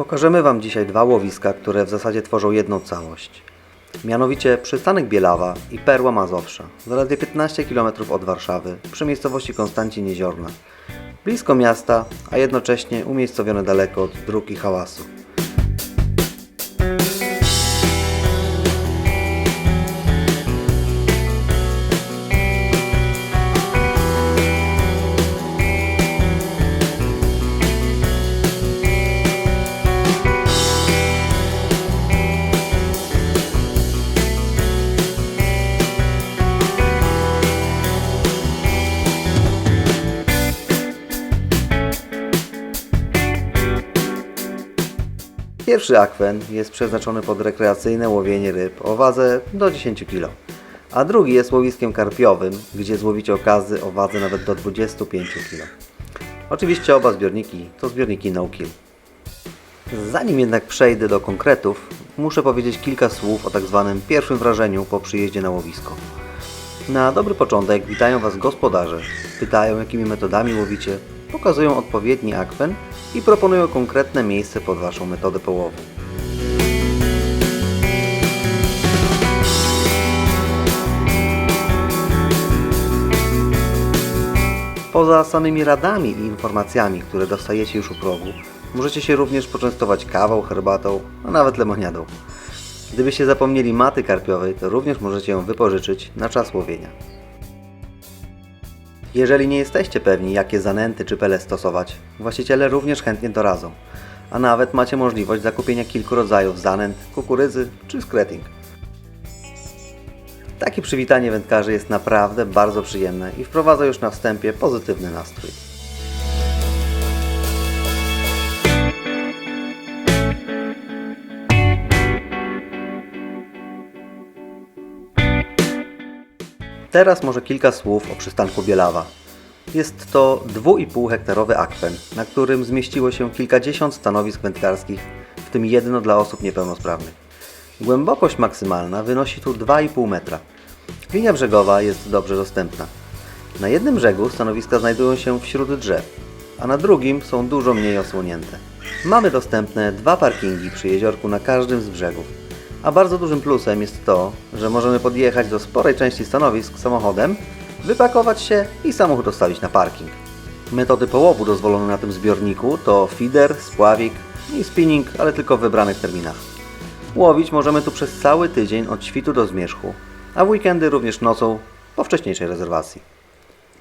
Pokażemy Wam dzisiaj dwa łowiska, które w zasadzie tworzą jedną całość. Mianowicie przystanek Bielawa i Perła Mazowsza, zaledwie 15 km od Warszawy, przy miejscowości Konstancin Jeziorna. Blisko miasta, a jednocześnie umiejscowione daleko od dróg i hałasu. Pierwszy akwen jest przeznaczony pod rekreacyjne łowienie ryb o wadze do 10 kg, a drugi jest łowiskiem karpiowym, gdzie złowicie okazy o wadze nawet do 25 kg. Oczywiście oba zbiorniki to zbiorniki no kill. Zanim jednak przejdę do konkretów, muszę powiedzieć kilka słów o tak zwanym pierwszym wrażeniu po przyjeździe na łowisko. Na dobry początek witają Was gospodarze, pytają jakimi metodami łowicie, pokazują odpowiedni akwen i proponują konkretne miejsce pod Waszą metodę połowu. Poza samymi radami i informacjami, które dostajecie już u progu, możecie się również poczęstować kawą, herbatą, a nawet lemoniadą. Gdybyście zapomnieli maty karpiowej, to również możecie ją wypożyczyć na czas łowienia. Jeżeli nie jesteście pewni, jakie zanęty czy pele stosować, właściciele również chętnie doradzą, a nawet macie możliwość zakupienia kilku rodzajów zanęt, kukurydzy czy skreting. Takie przywitanie wędkarzy jest naprawdę bardzo przyjemne i wprowadza już na wstępie pozytywny nastrój. Teraz może kilka słów o przystanku Bielawa. Jest to 2,5 hektarowy akwen, na którym zmieściło się kilkadziesiąt stanowisk wędkarskich, w tym jedno dla osób niepełnosprawnych. Głębokość maksymalna wynosi tu 2,5 metra. Linia brzegowa jest dobrze dostępna. Na jednym brzegu stanowiska znajdują się wśród drzew, a na drugim są dużo mniej osłonięte. Mamy dostępne dwa parkingi przy jeziorku na każdym z brzegów. A bardzo dużym plusem jest to, że możemy podjechać do sporej części stanowisk samochodem, wypakować się i samochód dostawić na parking. Metody połowu dozwolone na tym zbiorniku to feeder, spławik i spinning, ale tylko w wybranych terminach. Łowić możemy tu przez cały tydzień od świtu do zmierzchu, a w weekendy również nocą po wcześniejszej rezerwacji.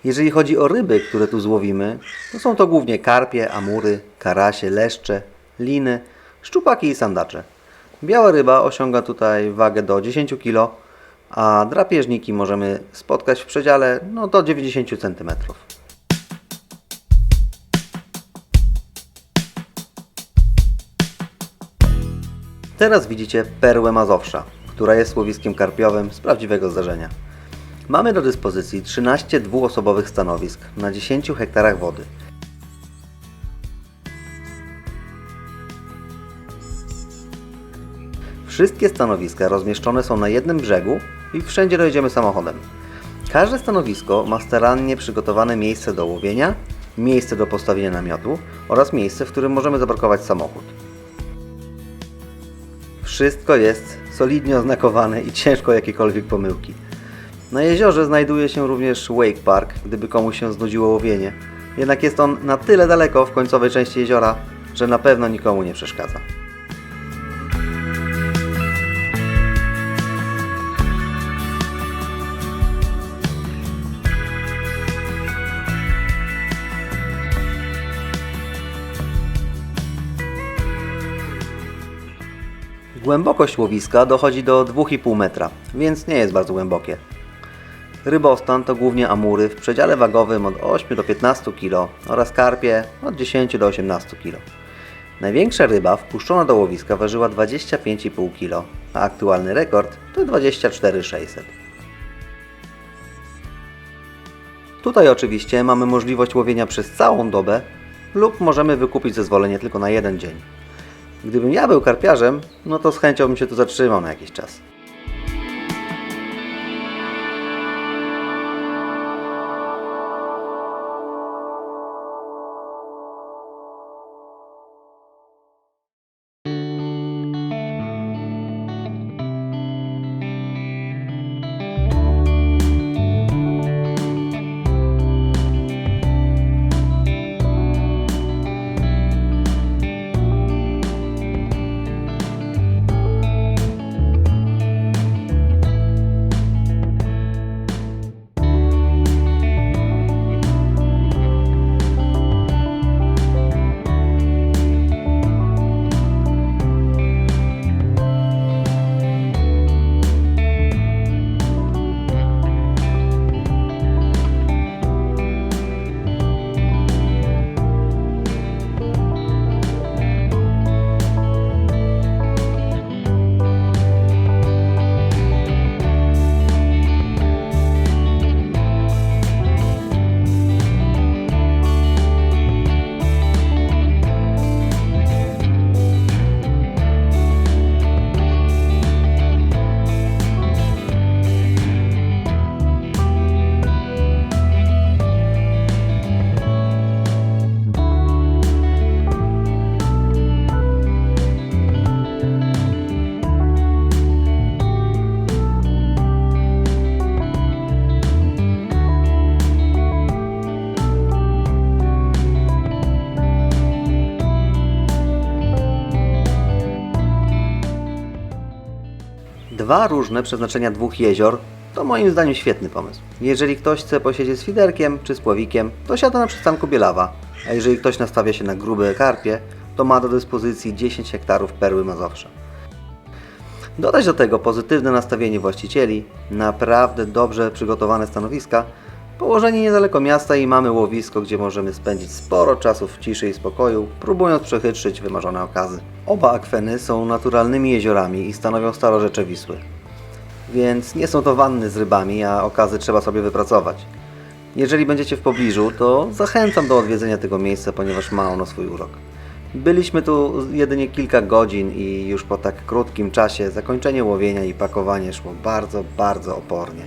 Jeżeli chodzi o ryby, które tu złowimy, to są to głównie karpie, amury, karasie, leszcze, liny, szczupaki i sandacze. Biała ryba osiąga tutaj wagę do 10 kg, a drapieżniki możemy spotkać w przedziale no, do 90 cm. Teraz widzicie perłę Mazowsza, która jest łowiskiem karpiowym z prawdziwego zdarzenia. Mamy do dyspozycji 13 dwuosobowych stanowisk na 10 hektarach wody. Wszystkie stanowiska rozmieszczone są na jednym brzegu i wszędzie dojedziemy samochodem. Każde stanowisko ma starannie przygotowane miejsce do łowienia, miejsce do postawienia namiotu oraz miejsce, w którym możemy zaparkować samochód. Wszystko jest solidnie oznakowane i ciężko jakiekolwiek pomyłki. Na jeziorze znajduje się również Wake Park, gdyby komuś się znudziło łowienie. Jednak jest on na tyle daleko w końcowej części jeziora, że na pewno nikomu nie przeszkadza. Głębokość łowiska dochodzi do 2,5 metra, więc nie jest bardzo głębokie. Rybostan to głównie amury w przedziale wagowym od 8 do 15 kg oraz karpie od 10 do 18 kg. Największa ryba wpuszczona do łowiska ważyła 25,5 kg, a aktualny rekord to 24,600. Tutaj oczywiście mamy możliwość łowienia przez całą dobę lub możemy wykupić zezwolenie tylko na jeden dzień. Gdybym ja był karpiarzem, no to z chęcią bym się tu zatrzymał na jakiś czas. Dwa różne przeznaczenia dwóch jezior to moim zdaniem świetny pomysł. Jeżeli ktoś chce posiedzieć z fiderkiem czy z pławikiem, to siada na przystanku Bielawa, a jeżeli ktoś nastawia się na grube karpie, to ma do dyspozycji 10 hektarów perły Mazowsza. Dodać do tego pozytywne nastawienie właścicieli, naprawdę dobrze przygotowane stanowiska, położenie niedaleko miasta i mamy łowisko, gdzie możemy spędzić sporo czasu w ciszy i spokoju, próbując przechytrzyć wymarzone okazy. Oba akweny są naturalnymi jeziorami i stanowią starorzecze Wisły. Więc nie są to wanny z rybami, a okazy trzeba sobie wypracować. Jeżeli będziecie w pobliżu, to zachęcam do odwiedzenia tego miejsca, ponieważ ma ono swój urok. Byliśmy tu jedynie kilka godzin i już po tak krótkim czasie zakończenie łowienia i pakowanie szło bardzo, bardzo opornie.